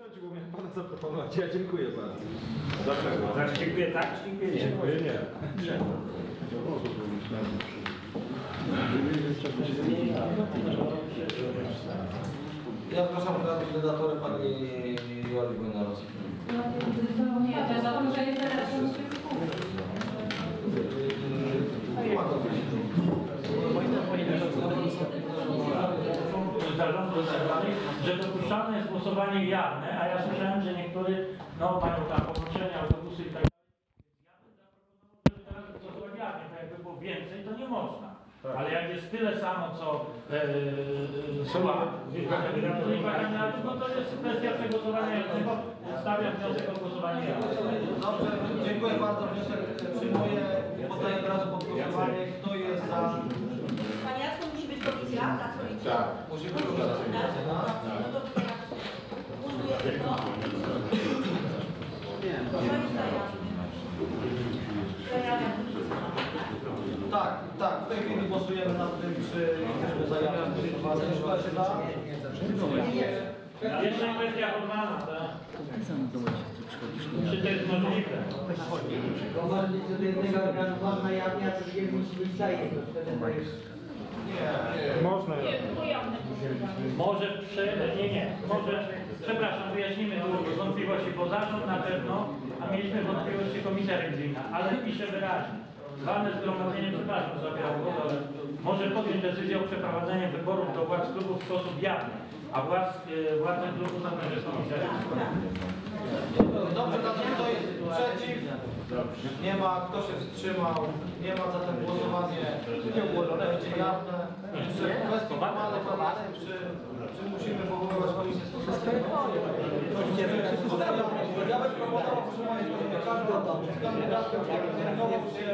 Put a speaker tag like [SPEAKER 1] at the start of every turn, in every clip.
[SPEAKER 1] Przecież bo miałem pana zaproponować, ja dziękuję bardzo.
[SPEAKER 2] Dlaczego? Znaczy dziękuję tak, czy dziękuję nie?
[SPEAKER 1] Dziękuję, nie.
[SPEAKER 3] Ja zgłaszam kandydaturę pani Joli Wojnarowskiej.
[SPEAKER 4] Nie, to jest za to, że jest teraz
[SPEAKER 2] zarządu zebranych, że dopuszczalne jest głosowanie jawne, a ja słyszałem, że niektórzy no, mają tam połączenia, autobusy i tak dalej. Ja bym zaproponował, żeby teraz głosować jawnie, bo jakby było więcej, to nie można. Ale jak jest tyle samo, co e, słowa no to jest kwestia przegłosowania jawnego. Stawiam wniosek o głosowanie jawne.
[SPEAKER 3] Dobrze, dziękuję bardzo. Wniosek przyjmuję. Poddaję od razu pod głosowanie. Kto jest za?
[SPEAKER 5] Panie Jacku, musi być komisja, na co liczy?
[SPEAKER 1] Tak.
[SPEAKER 3] Musi być komisja.
[SPEAKER 5] No to teraz głosujemy to. To jest zajawne.
[SPEAKER 3] Tak, tak. W tej chwili głosujemy nad tym, czy jesteśmy za jawnym głosowaniem. Kto się da?
[SPEAKER 2] Jeszcze kwestia formalna, tak? Czy to jest możliwe?
[SPEAKER 6] Komornik do jednego organu można jawnie, a drugiemu musi być jest...
[SPEAKER 1] Można.
[SPEAKER 2] Może prze... nie, nie, może, przepraszam, wyjaśnimy tu wątpliwości, bo zarząd na pewno, a mieliśmy wątpliwości komisja rewizyjna, ale pisze wyraźnie. Walne zgromadzenie, przepraszam, zabieram głos, ale może podjąć decyzję o przeprowadzeniu wyborów do władz klubu w sposób jawny, a władz, e, władze klubu to też jest komisja rewizyjna.
[SPEAKER 3] Dobrze, kto jest przeciw? Nie ma. Kto się wstrzymał? Nie ma. Zatem głosowanie będzie jawne. W kwestii formalnej formalnej, czy, czy musimy powoływać komisję z Ja bym proponował, proszę Państwa, z kandydatów zajmował się.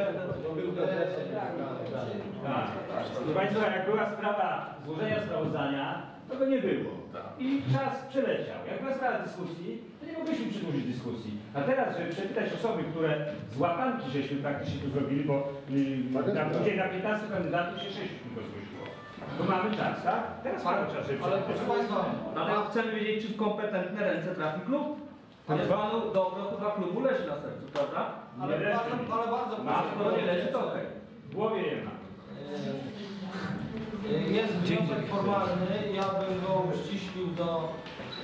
[SPEAKER 7] Proszę Państwa, jak była sprawa złożenia sprawozdania, to go nie było. I czas przeleciał. Jak była sprawa dyskusji, nie mogliśmy przedłużyć dyskusji. A teraz, żeby przepytać osoby, które z łapanki żeśmy praktycznie tu zrobili, bo yy, na, gdzie na 15 kandydatów się 6 tylko zgłosiło. To mamy czas, tak? Teraz mamy czas, żeby
[SPEAKER 3] Ale proszę Państwa,
[SPEAKER 8] Ale chcemy wiedzieć, czy w kompetentne ręce trafi klub. Ale panu dobro chyba klubu leży na sercu, prawda?
[SPEAKER 3] ale bardzo, ale bardzo
[SPEAKER 8] A skoro nie leży, to okej.
[SPEAKER 7] w głowie je ma.
[SPEAKER 3] Jest wniosek formalny, ja bym go uściślił do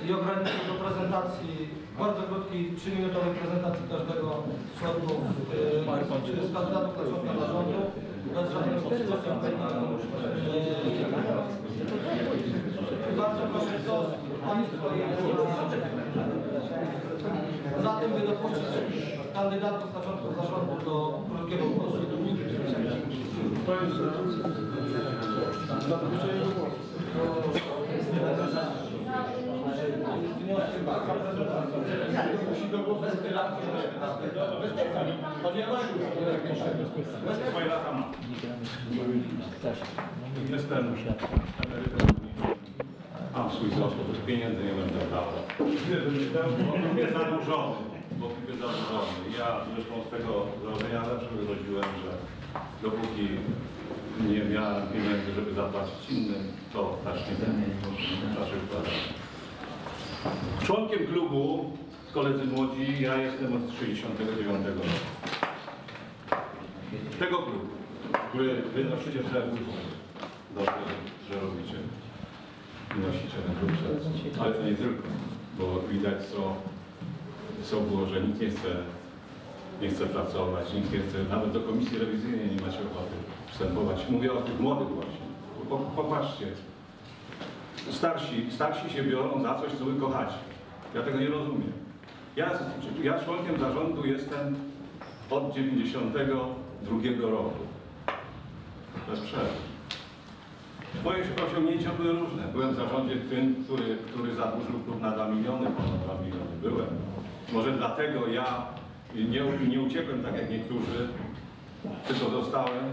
[SPEAKER 3] i ograniczył do prezentacji, bardzo krótkiej, 3-minutowej prezentacji każdego z członków, yy, z kandydatów na członka zarządu, bez żadnego. Yy, Bardzo proszę, Państwa jest za tym, by dopuścić kandydatów na członków zarządu do krótkiego głosu.
[SPEAKER 9] Swoje lata mam. Jestem emerytem. Mam swój związek, pieniędzy nie będę. Bo lubię zadłużony, bo lubię zadłużony. Ja zresztą z tego założenia zawsze wychodziłem, że dopóki nie miałem pieniędzy, żeby zapłacić innym, to też nie będę naszych wkładał. Członkiem klubu, koledzy młodzi, ja jestem od 69 roku tego klubu, który wynosicie w sercu. Dobrze, że robicie. Wynosicie ten klub. Ale to nie tylko, bo widać co, co było, że nikt nie chce, nie chce pracować, nikt nie chce, nawet do komisji rewizyjnej nie macie ochoty wstępować. Mówię o tych młodych właśnie. Po, popatrzcie, starsi, starsi się biorą za coś, co wy kochacie. Ja tego nie rozumiem. Ja, ja członkiem zarządu jestem od 92 roku. Bez przerwy. Moje osiągnięcia były różne. Byłem w zarządzie tym, który, który zadłużył klub na 2 miliony, ponad 2 miliony. Byłem. Może dlatego ja nie, nie uciekłem tak jak niektórzy, tylko zostałem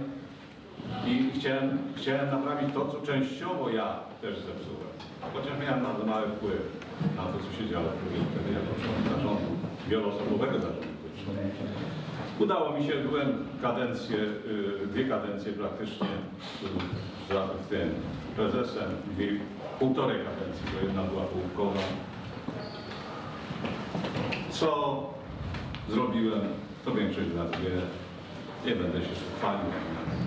[SPEAKER 9] i chciałem, chciałem naprawić to, co częściowo ja też zepsułem. Chociaż miałem bardzo mały wpływ na to, co się działo wtedy jako członek zarządu, wieloosobowego zarządu. Udało mi się, byłem kadencję, y, dwie kadencje praktycznie y, za tym prezesem, dwie, półtorej kadencji, bo jedna była połówkowa. Co zrobiłem, to większość z nas wie. Nie będę się chwalił.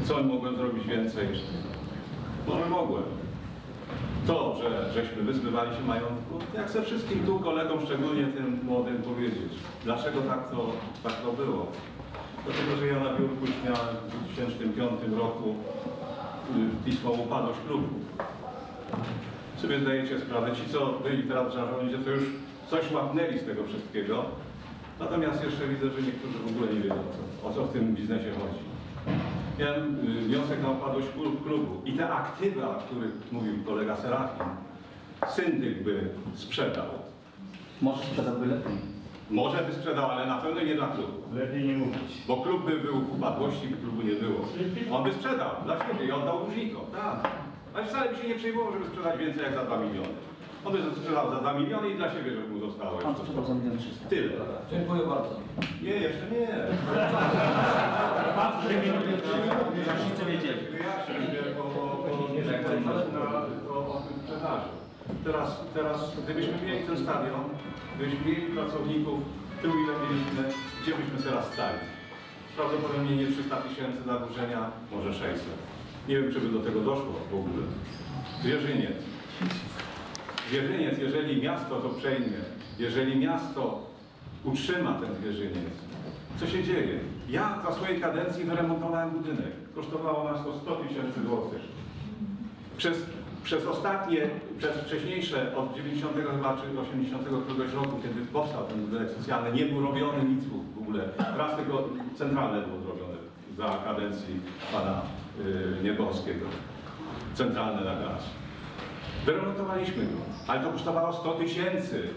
[SPEAKER 9] Co mogłem zrobić więcej? Może mogłem. To, że żeśmy wyzbywali się majątku, ja chcę wszystkim tu kolegom, szczególnie tym młodym powiedzieć, dlaczego tak to, tak to było. Dlatego, że ja na biurku miałem w 2005 roku y, pismo o upadłość klubu. Sobie zdajecie sprawę, ci co byli teraz w zarządzie, to już coś łapnęli z tego wszystkiego. Natomiast jeszcze widzę, że niektórzy w ogóle nie wiedzą, o co w tym biznesie chodzi. Miałem y, wniosek na upadłość klu- klubu i te aktywa, o których mówił kolega Serafin, syndyk by sprzedał.
[SPEAKER 8] Może sprzedałby lepiej.
[SPEAKER 9] Może by sprzedał, ale na pewno nie dla klubu.
[SPEAKER 7] Lepiej nie mówić.
[SPEAKER 9] Bo klub by był w upadłości, by klubu nie było. On by sprzedał dla siebie i oddał dłużnikom, tak. Ale wcale by się nie przejmował, żeby sprzedać więcej jak za 2 miliony. On by sprzedał za 2 miliony i dla siebie, żeby mu zostało
[SPEAKER 8] Pan
[SPEAKER 9] jeszcze.
[SPEAKER 8] sprzedał za milion trzysta.
[SPEAKER 9] Tyle.
[SPEAKER 3] Dziękuję bardzo.
[SPEAKER 9] Nie, jeszcze nie.
[SPEAKER 2] Pan trzy minuty.
[SPEAKER 8] Wszyscy wiedzieli.
[SPEAKER 9] Wyjaśnię, bo, nie o, o tym sprzedaży. Teraz, teraz, gdybyśmy mieli ten stadion, gdybyśmy mieli pracowników, tylu ile mieliśmy, gdzie byśmy teraz stali? Prawdopodobnie nie 300 tysięcy zadłużenia, może 600. Nie wiem, czy by do tego doszło w ogóle. Zwierzyniec. Zwierzyniec, jeżeli miasto to przejmie, jeżeli miasto utrzyma ten zwierzyniec, co się dzieje? Ja za swojej kadencji wyremontowałem budynek. Kosztowało nas to 100 tysięcy złotych. Przez, przez ostatnie, przez wcześniejsze, od 90 chyba, czy 80 któregoś roku, kiedy powstał ten budynek socjalny, nie był robiony nic w ogóle. Raz tylko centralne było zrobione za kadencji pana y, Niebowskiego. Centralne na gaz. Wyremontowaliśmy go, ale to kosztowało 100 tysięcy.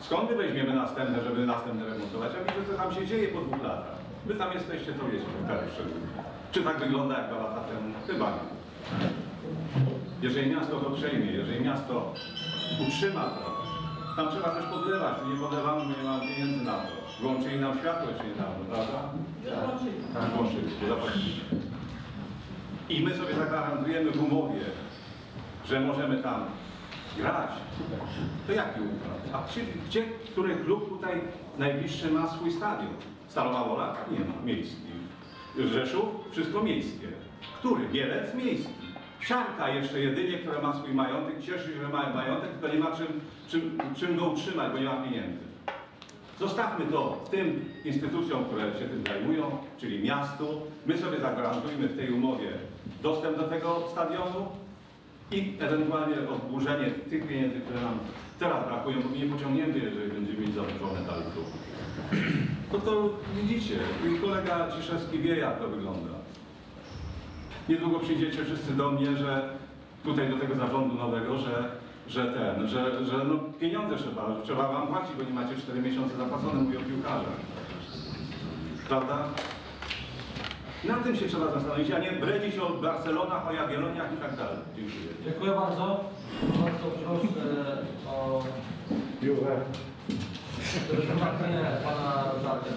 [SPEAKER 9] Skąd my weźmiemy następne, żeby następne remontować? Ja widzę, co tam się dzieje po dwóch latach. Wy tam jesteście, to wiecie, tak. Czy tak wygląda jak dwa lata temu? Chyba nie. Jeżeli miasto to przejmie, jeżeli miasto utrzyma to, tam trzeba coś podlewać, nie podlewamy, my nie mamy pieniędzy na to. Włączyli nam światło jeszcze niedawno, prawda? Tak, włączyli. I my sobie zagwarantujemy w umowie, że możemy tam grać. To jaki układ? A gdzie, gdzie, który klub tutaj najbliższy ma swój stadion? Stalowa Wola? Nie ma, miejski. Rzeszów? Wszystko miejskie. Który? Bielec? Miejski. Siarka jeszcze jedynie, która ma swój majątek, cieszy się, że ma majątek, tylko nie ma czym, czym, czym go utrzymać, bo nie ma pieniędzy. Zostawmy to tym instytucjom, które się tym zajmują, czyli miastu. My sobie zagwarantujmy w tej umowie dostęp do tego stadionu i ewentualnie odburzenie tych pieniędzy, które nam teraz brakują, bo nie pociągniemy, jeżeli będziemy mieli zadłużone dalej. No to widzicie, i kolega Ciszewski wie, jak to wygląda. Niedługo przyjdziecie wszyscy do mnie, że tutaj do tego zarządu nowego, że, że ten, że, że no pieniądze trzeba, trzeba wam płacić, bo nie macie 4 miesiące zapłacone, mówią piłkarze. Prawda? Na tym się trzeba zastanowić, a nie bredzić o Barcelonach, o Jagielloniach i tak dalej. Dziękuję.
[SPEAKER 3] Dziękuję bardzo. Bardzo proszę o prezentację pana Rodarka.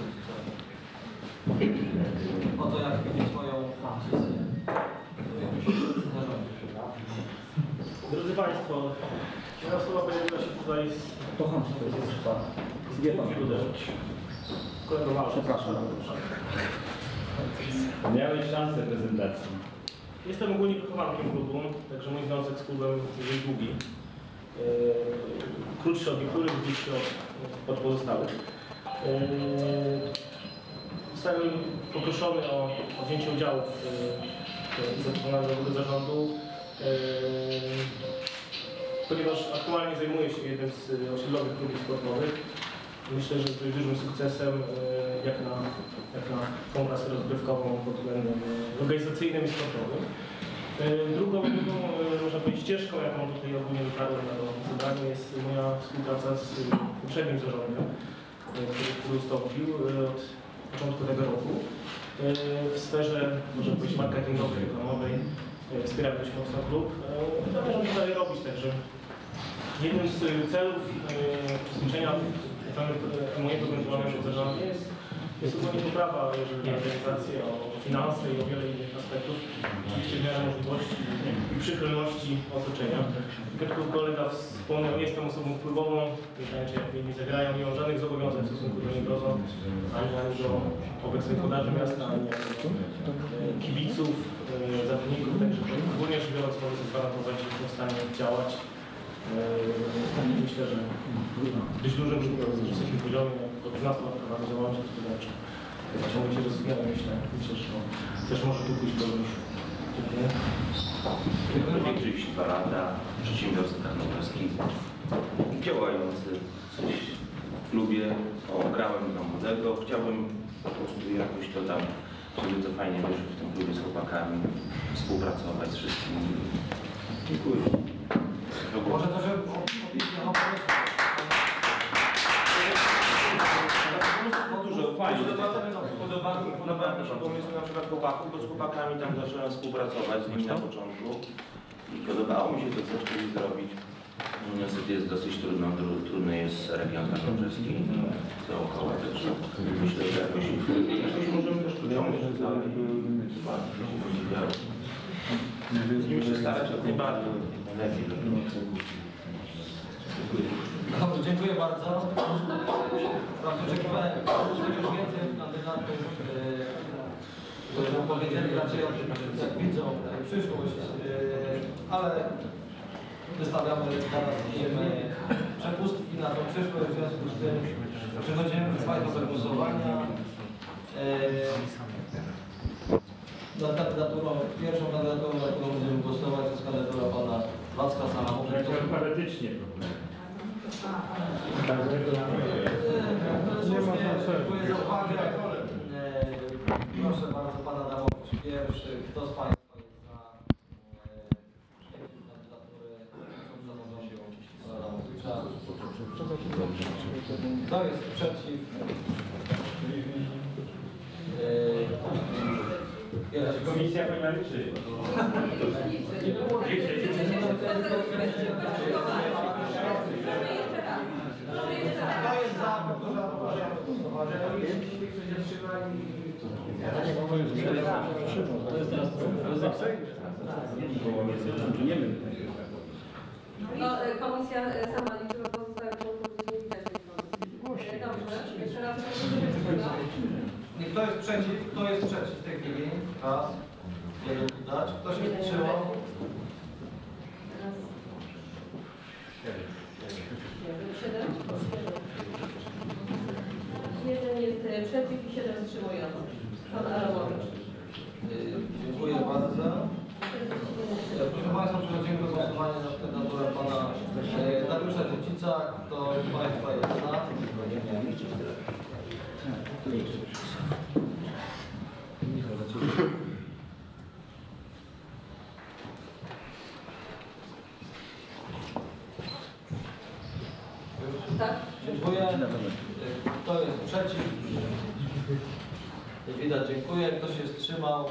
[SPEAKER 3] O to, jak widzi swoją decyzję.
[SPEAKER 10] Drodzy Państwo, moja osoba pojawiła się tutaj z
[SPEAKER 8] Kocham się, to jest
[SPEAKER 10] źródeł. Kolego.
[SPEAKER 8] Przepraszam.
[SPEAKER 7] Miałeś szansę prezentacji.
[SPEAKER 10] Jestem ogólnie wychowankiem klubu, także mój związek z klubem jest długi. Yy, krótszy od niektórych, dłuższy od, pozostałych. Yy, Zostałem poproszony o, o wzięcie udziału w, zaproponowanym zarządu, yy, ponieważ aktualnie zajmuję się jednym z osiedlowych klubów sportowych. Myślę, że dość dużym sukcesem, yy, jak na, jak na tą klasę rozgrywkową pod względem yy, organizacyjnym i sportowym. Yy, Drugą, drugą można powiedzieć, ścieżką, jaką tutaj ogólnie wytarłem na to jest moja współpraca z poprzednim zarządem, który, ustąpił od początku tego roku. W sferze, można powiedzieć, marketingowej, reklamowej wspieram dość mocno klub. Zamierzam to dalej robić, także jednym z celów yy, przesunięcia mojego ewentualnego zarządu jest Jest zupełnie poprawa, jeżeli chodzi o organizację, o finanse i o wiele innych aspektów. Oczywiście w miarę możliwości i przychylności otoczenia. Jak kolega wspomniał, nie jestem osobą wpływową, nie jak inni zagrają, nie mam żadnych zobowiązań w stosunku do niego, ani do obecnych włodarzy miasta, ani do e, kibiców, e, zawodników, także ogólnie rzecz biorąc mogę sobie gwarantować, że w stanie działać. E, Myślę, że być dużym grupą na wysokim poziomie, po 12 latach prowadzę działalność gospodarczą. Ciągle się rozwijamy, myślę, myślę, że też może tu pójść do niż
[SPEAKER 11] dwa lata, przedsiębiorca technologii, działający coś w klubie, o, grałem tam młodego, chciałbym po prostu jakoś to tam, żeby to fajnie wyszło w tym klubie z chłopakami, współpracować z wszystkimi. Dziękuję.
[SPEAKER 3] Może to, że
[SPEAKER 11] fajnie. Podoba, podoba mi się pomysł na przykład chłopaków, bo z chłopakami tam zacząłem współpracować z nimi na początku. I podobało mi się to coś kiedyś zrobić. No, Niestety jest dosyć trudno, tru- trudny jest region tarnobrzeski dookoła, także myślę, że jakoś, możemy też pociągnąć dalej. Będziemy się starać jak najbardziej, najlepiej.
[SPEAKER 3] Dobrze, dziękuję bardzo. Prawda, oczekiwałem czegoś więcej od kandydatów, e, którzy nam powiedzieli raczej o tym, jak widzą przyszłość, e, ale wystawiamy teraz idziemy przepustki na tą przyszłość, w związku z tym przechodzimy Państwa do głosowania. E, Nad kandydaturą, pierwszą kandydaturą, na którą będziemy głosować jest kandydatura pana Wacka Salamona.
[SPEAKER 7] Alfabetycznie.
[SPEAKER 3] Słusznie, dziękuję za uwagę. E, Proszę bardzo, Pana Adamowicz pierwszy. Kto z Państwa jest za e, przyjęciem kandydatury Pana? Kto jest przeciw? E,
[SPEAKER 7] Komisja powinna liczyć.
[SPEAKER 3] Kto jest za? Powtórzę, powtórzę głosowanie.
[SPEAKER 4] No, e, komisja e, sama liczyła pozostałe członków, nie widać tej komisji. Dobrze, jeszcze raz.
[SPEAKER 3] Nie, Kto jest przeciw? Kto jest przeciw w tej chwili? Raz. Jeden widać. Kto się wstrzymał?
[SPEAKER 4] Siedem? Jeden jest e, przeciw i siedem wstrzymujących. Pan Adamowicz.
[SPEAKER 3] Y, Dziękuję bardzo. E, Proszę Państwa, przechodzimy do głosowania nad kandydaturę Pana e, Dariusza Dziecica. Kto z Państwa jest za?
[SPEAKER 4] Tak?
[SPEAKER 3] Dziękuję. E, Kto jest przeciw? Nie Widać, dziękuję. Kto się wstrzymał?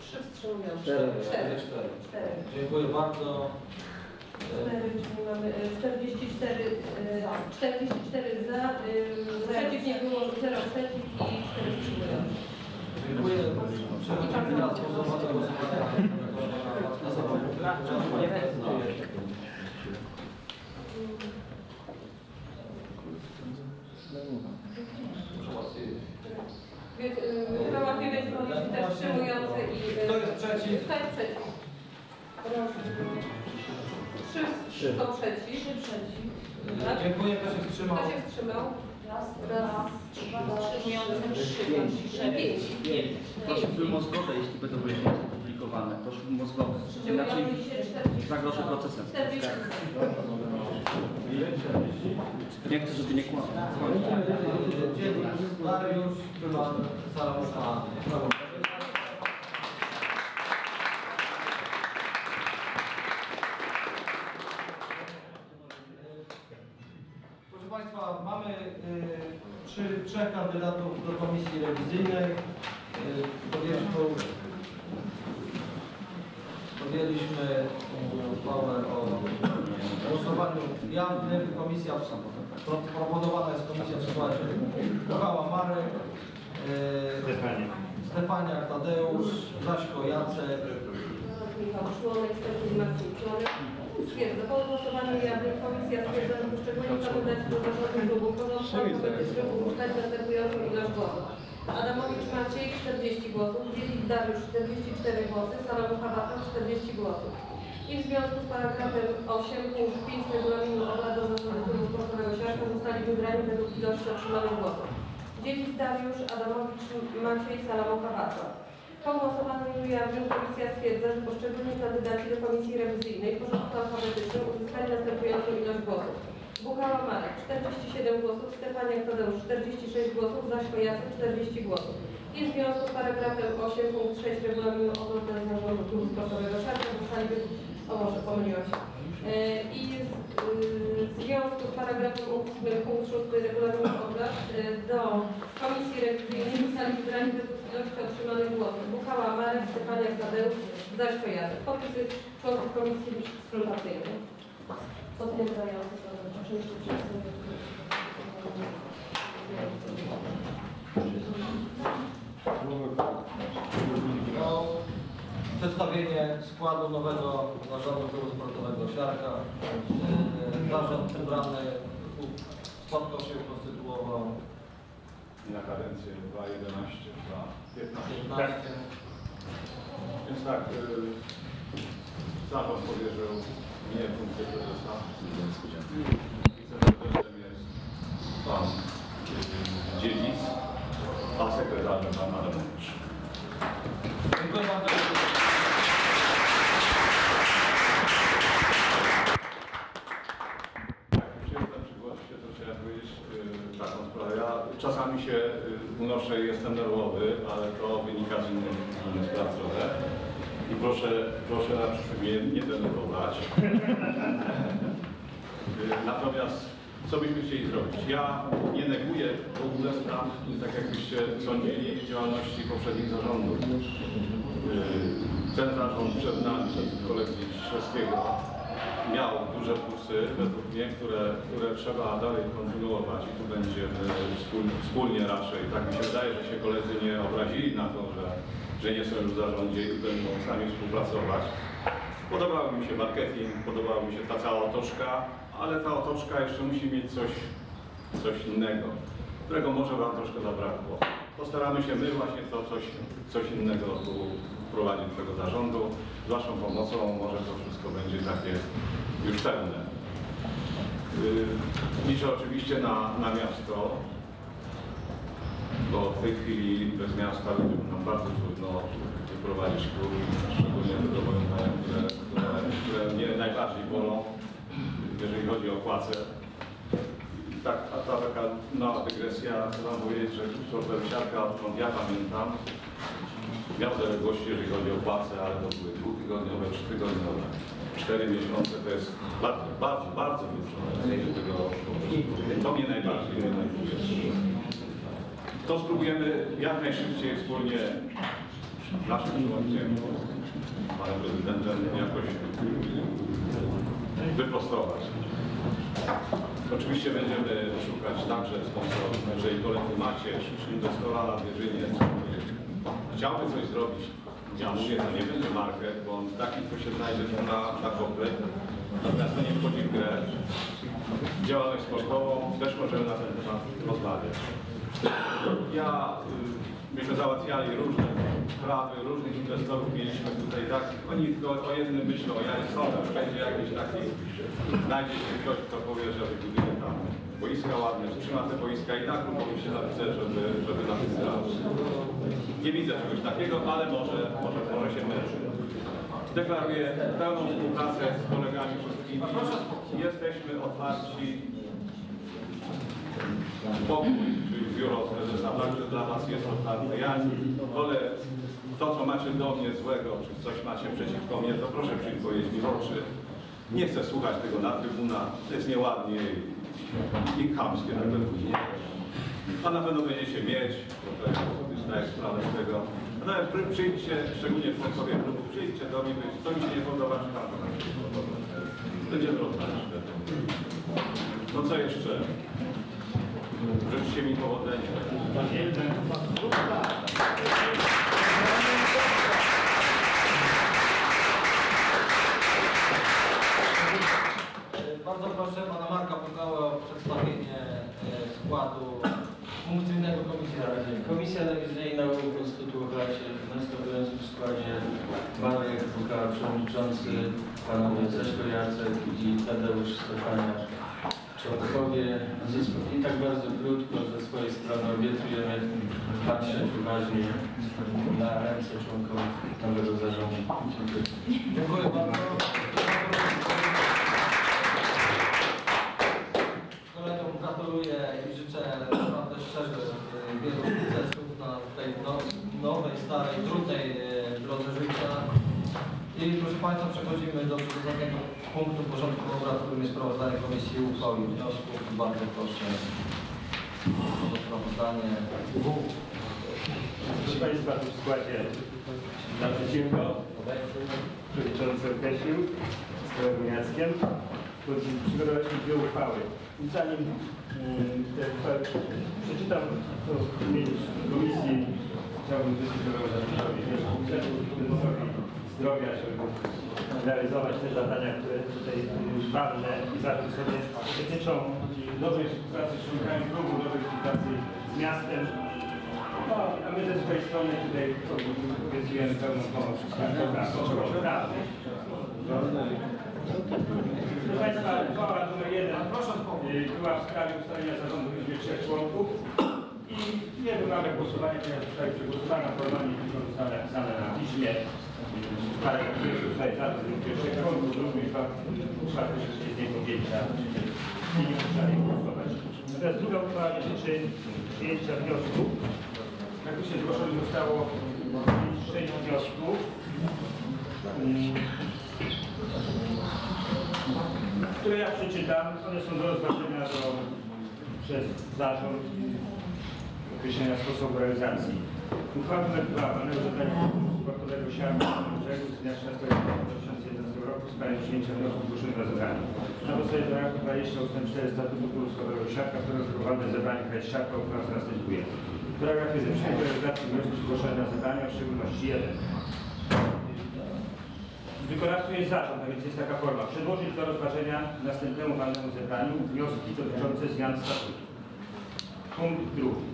[SPEAKER 4] Trzy wstrzymujące.
[SPEAKER 3] Cztery.
[SPEAKER 4] Cztery.
[SPEAKER 3] Cztery.
[SPEAKER 4] Cztery.
[SPEAKER 3] Dziękuję bardzo. E,
[SPEAKER 4] Cztery, czyli mamy e, 44, e, 44 za, e, przeciw nie było 0 przeciw i 4 wstrzymujące.
[SPEAKER 3] Dziękuję. Przechodzimy teraz do głosowania.
[SPEAKER 4] Y, wybrałam 9 komisji też wstrzymujące i... y,
[SPEAKER 3] Kto jest przeciw?
[SPEAKER 4] Kto jest przeciw? Raz, dwa, Trzy są przeciw. Trzy przeciw. Tak?
[SPEAKER 3] Dziękuję. Kto się wstrzymał?
[SPEAKER 4] Kto się wstrzymał? Raz, raz, dwa, trzy, pięć, pięć. Pięć.
[SPEAKER 8] Prosiłbym o zgodę, jeśli będą wyjaśnienia opublikowane. Prosiłbym o zgodę. Inaczej
[SPEAKER 4] Wstrzymujący się 40.
[SPEAKER 8] zagrożę procesem.
[SPEAKER 4] 40.
[SPEAKER 8] Nie chcę, żeby nie kłamał.
[SPEAKER 3] Proszę Państwa, mamy y, trzy, trzech kandydatów do komisji rewizyjnej. Y, podjęliśmy, podjęliśmy uchwałę o głosowaniu jawnym komisja, pro- proponowana jest komisja w składzie Uchwała Marek, e, Stefaniak Tadeusz, Zaśko Jacek,
[SPEAKER 4] Michał Członek, Stefan Marcin Członek. Stwierdza, po głosowaniu jawnym komisja stwierdza, że poszczególni kandydaci do zarządu klubu politycznych uzyskać następującą ilość głosów. Adamowicz Maciej 40 głosów, Dzielik Dariusz 44 głosy, Salomon Wata 40 głosów. I w związku z paragrafem 8 punkt 5 regulaminu obrad zarządu klubu sportowego Siarka zostali wybrani według ilości otrzymanych głosów. Dzielik Dariusz, Adamowicz Maciej, Salomon Wata. Po głosowaniu jawnym komisja stwierdza, że poszczególni kandydaci do komisji rewizyjnej w porządku alfabetycznym uzyskali następującą ilość głosów. Bukała Marek 47 głosów, Stefaniak Tadeusz 46 głosów, Zaśko Jacek 40 głosów. I w związku z paragrafem 8 punkt 6 regulaminu obrony zarządu klubu sportowego Szarka zostali. O może pomyliłam się. E, I z, y, w związku z paragrafem 8 punkt 6 regulaminu obrad e, do komisji rewizyjnej zostali wybrani według ilości otrzymanych głosów. Bukała Marek, Stefaniak Tadeusz, Zaśko Jacek. Podpisy członków komisji sprzątacyjnej. Potwierdzające to, że oczywiście wszyscy
[SPEAKER 3] no, przedstawienie składu nowego zarządu klubu sportowego Siarka. E, Zarząd wybrany spotkał się, konstytuował
[SPEAKER 9] Na kadencję 2.11, 2.15.
[SPEAKER 3] 15.
[SPEAKER 9] Więc tak, y, zarząd powierzył mnie funkcję prezesa. Wiceprezesem jest pan y, Dziedzic, a sekretarzem pan Adamowicz.
[SPEAKER 3] Dziękuję bardzo.
[SPEAKER 9] Jak już jestem przy głosie, to chciałem powiedzieć y, taką sprawę. Ja czasami się y, unoszę i jestem nerwowy, ale to wynika z innych, innych spraw trochę. I proszę, proszę na przyszłość mnie nie denerwować. Natomiast co byśmy chcieli zrobić? Ja nie neguję w ogóle spraw, tak jakbyście sądzili, działalności poprzednich zarządów. Ten zarząd przed nami, kolegi Szewskiego, miał duże plusy według mnie, które, które trzeba dalej kontynuować i tu będziemy wspólnie, wspólnie raczej. Tak mi się wydaje, że się koledzy nie obrazili na to, że, że nie są już w zarządzie i będą sami współpracować. Podobał mi się marketing, podobała mi się ta cała otoczka, ale ta otoczka jeszcze musi mieć coś, coś innego, którego może Wam troszkę zabrakło. Postaramy się my właśnie to coś, coś innego tu wprowadzić do tego zarządu. Z Waszą pomocą może to wszystko będzie takie już pełne. Yy, Liczę oczywiście na, na miasto, bo w tej chwili bez miasta będzie nam bardzo trudno wyprowadzić klub, szczególnie te zobowiązania, które, które, mnie najbardziej bolą, jeżeli chodzi o płace. I Tak, a ta taka mała dygresja, chcę Wam powiedzieć, że klub siarka, odkąd ja pamiętam, miał zaległości, jeżeli chodzi o płace, ale to były dwutygodniowe, trzytygodniowe. Cztery miesiące to jest bardzo, bardzo, bardzo dużo. To mnie najbardziej denerwuje. To spróbujemy jak najszybciej wspólnie naszym członkiem, panem prezydentem jakoś wyprostować. Oczywiście będziemy szukać także sponsorów. Jeżeli koledzy macie inwestora na Wierzynie, chciałby coś zrobić, ja mówię, to nie będzie market, bo on taki, kto się znajdzie na, na kopy, natomiast to nie wchodzi w grę. Działalność sportową też możemy na ten temat rozmawiać. Ja, myśmy załatwiali różne sprawy, różnych inwestorów mieliśmy tutaj tak, oni tylko o jednym myślą, ja sądzę, że będzie jakiś taki, znajdzie się ktoś, kto powie, że wybuduje tam boiska ładne, że trzyma te boiska i na klubowi się napisze, żeby, żeby na tym. Nie widzę czegoś takiego, ale może, może, może się mylę. Deklaruję pełną współpracę z kolegami wszystkimi. Jesteśmy otwarci Pokój, czyli biuro prezesa także dla Was jest otwarte. Ja wolę to, co macie do mnie złego, czy coś macie przeciwko mnie, to proszę przyjść powiedzieć mi w oczy. Nie chcę słuchać tego na trybunach, to jest nieładnie i, i chamskie według mnie. A na pewno będziecie mieć, bo to sobie zdaję sprawę z tego. Przy- przyjdźcie, szczególnie członkowie klubu, przyjdźcie do mnie, co mi się nie podoba, czy tam to podoba. Będziemy rozmawiać. No co jeszcze? Życzcie mi powodzenia.
[SPEAKER 3] Bardzo proszę pana Marka Pukałę o przedstawienie e, składu funkcyjnego Komisji Rewizyjnej.
[SPEAKER 12] Komisja rewizyjna ukonstytuowała się w następującym składzie Marek Bukała, przewodniczący, panowie Zeszko Jacek i Tadeusz Stefaniak, członkowie. Zespo- I tak bardzo krótko ze swojej strony obiecujemy patrzeć uważnie na ręce członków nowego zarządu. Dziękuję.
[SPEAKER 3] Dziękuję bardzo. Kolegom gratuluję i życzę naprawdę szczerze e, wielu sukcesów na tej no- nowej, starej, trudnej e, drodze życia. I proszę Państwa, przechodzimy do przedostatniego punktu porządku obrad, którym jest sprawozdanie Komisji Uchwał i Wniosków. Bardzo proszę o sprawozdanie.
[SPEAKER 7] Proszę Państwa, tu w składzie naprzeciwko, przewodniczący określił z kolegą Jackiem. Przygotowaliśmy dwie uchwały. I zanim mm, te uchwały przeczytam, to w imieniu komisji chciałbym Zarządowi Ministrowi Zdrowia, żeby realizować te zadania, które tutaj y, ważne i zacząć sobie dotyczą nowej współpracy z członkami klubu, nowej współpracy z miastem. No, a my ze swojej strony tutaj obiecujemy pełną pomoc prawną. Proszę Państwa, uchwała numer jeden była w sprawie ustalenia zarządu liczby trzech członków i nie wymaga głosowania, ponieważ zostały przegłosowane formalnie tylko zostały napisane na piśmie. Pierwszy tutaj za to liczbę trzech członków, drugi dwa czwarty, że się z niej podjęcia i nie musieli głosować. Natomiast druga uchwała dotyczy przyjęcia wniosku. Jak się zgłoszonych zostało sześć wniosków. Mm, które ja przeczytam, one są do rozważenia do, przez zarząd określenia sposobu realizacji. Uchwała nr 2 Panelu Zadania Sportowego Siarka Brzegu z dnia 13 2011 roku w sprawie przyjęcia wniosku zgłoszonych na zebraniu. Na podstawie paragrafu 20 ust. 4 Statutu Sportowego Siarka, którym wykonane zebranie kraj Siarka uchwała co następuje. W paragrafie ze przyjęcia realizacji wniosku zgłoszonych na zebranie, w szczególności 1. Wykonawcą jest zarząd, a więc jest taka forma. Przedłożyć do rozważenia następnemu walnemu zebraniu wnioski dotyczące zmian statutu. Punkt drugi.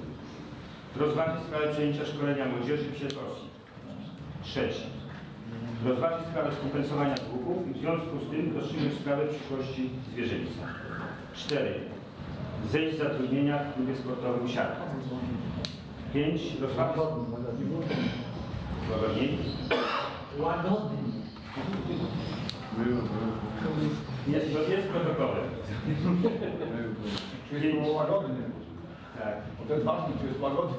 [SPEAKER 7] Rozważyć sprawę przejęcia szkolenia młodzieży przez OSI. Trzeci. Rozważyć sprawę skompensowania długów i w związku z tym rozstrzygnąć sprawę przyszłości zwierzyńca. Cztery. Zejść z zatrudnienia w klubie sportowym Siarka. Pięć. Rozważyć... Łagodniej.
[SPEAKER 6] Łagodnie.
[SPEAKER 7] Jest, jest protokołem. Pięć.
[SPEAKER 1] łagodnie.
[SPEAKER 7] Tak.
[SPEAKER 1] To jest ważne, czy jest łagodnie.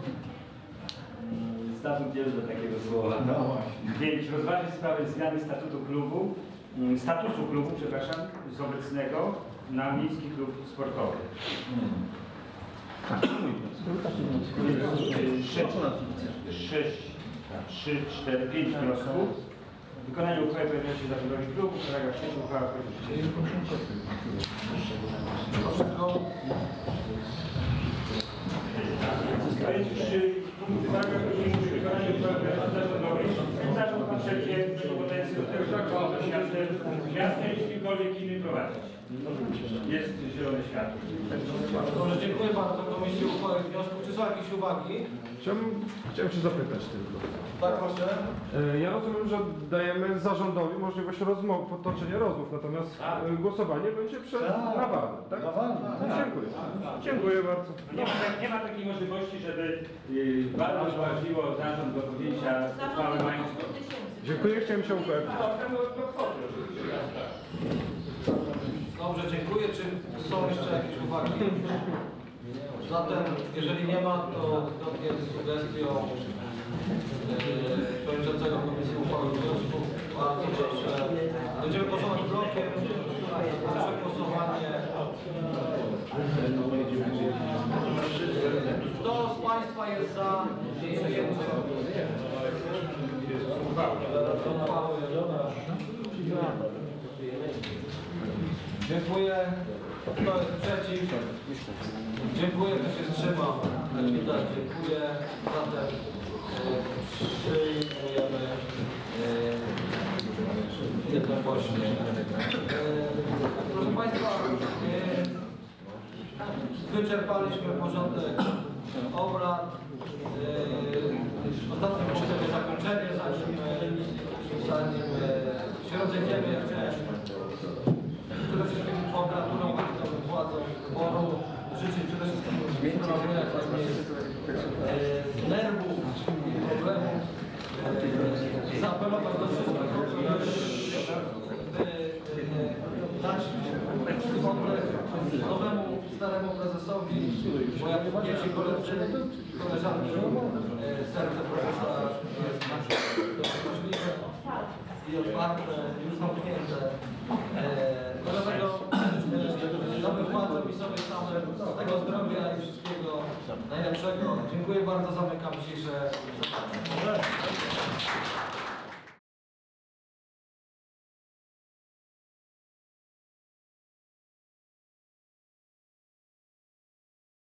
[SPEAKER 7] Statut nie do takiego słowa.
[SPEAKER 1] No
[SPEAKER 7] właśnie. Rozważyć sprawę zmiany statutu klubu, mm, statusu klubu, przepraszam, z obecnego na miejski klub sportowy. Sześć, trzy, cztery, pięć wniosków. Wykonanie uchwały powinno się zawodowi klubu, paragraf 6 uchwała wchodzi w życie. To jest już punkt 2, miastem i z kimkolwiek innym prowadzić. Jest zielone światło.
[SPEAKER 3] Dobrze, dziękuję bardzo Komisji Uchwały i Wniosków. Czy są jakieś uwagi?
[SPEAKER 1] Chciałbym, chciałem się zapytać tylko.
[SPEAKER 3] Tak, proszę.
[SPEAKER 1] E, Ja rozumiem, że dajemy zarządowi możliwość rozmów, potoczenia rozmów, natomiast e, głosowanie będzie przez nawalę, tak? Dziękuję. Dziękuję bardzo.
[SPEAKER 7] Nie ma, tak- nie ma takiej możliwości, żeby y, bardzo zważyło zarząd do podjęcia uchwały mając...
[SPEAKER 1] Dziękuję, chciałem się upewnić.
[SPEAKER 3] Dobrze, dziękuję. Czy są jeszcze jakieś uwagi? Zatem, jeżeli nie ma, to zgodnie z sugestią e, przewodniczącego Komisji Uchwały i Wniosków, bardzo proszę. Będziemy głosować blokiem. Proszę głosowanie. Kto z Państwa jest za przyjęciem uchwały? Dziękuję. Kto jest przeciw? Dziękuję, kto się wstrzymał. Jak widać, dziękuję. Zatem e, przyjmujemy e, jednogłośnie. E, Proszę Państwa, e, wyczerpaliśmy porządek obrad. E, punktem jest zakończenie, zanim, e, zanim e, się rozejdziemy, przede wszystkim pogratulować nowym władzom wyboru, życzyć przede wszystkim zdrowia, jak najmniej nerwów i problemów, zaapelować do wszystkich, by dać oddech nowemu, staremu prezesowi, bo jak wiecie koledzy, koleżanki, serce prezesa jest możliwe i otwarte, już zamknięte. E, Dlatego e, nowym władzom i sobie samym tego zdrowia i wszystkiego najlepszego. Dziękuję bardzo, zamykam dzisiejsze zebranie.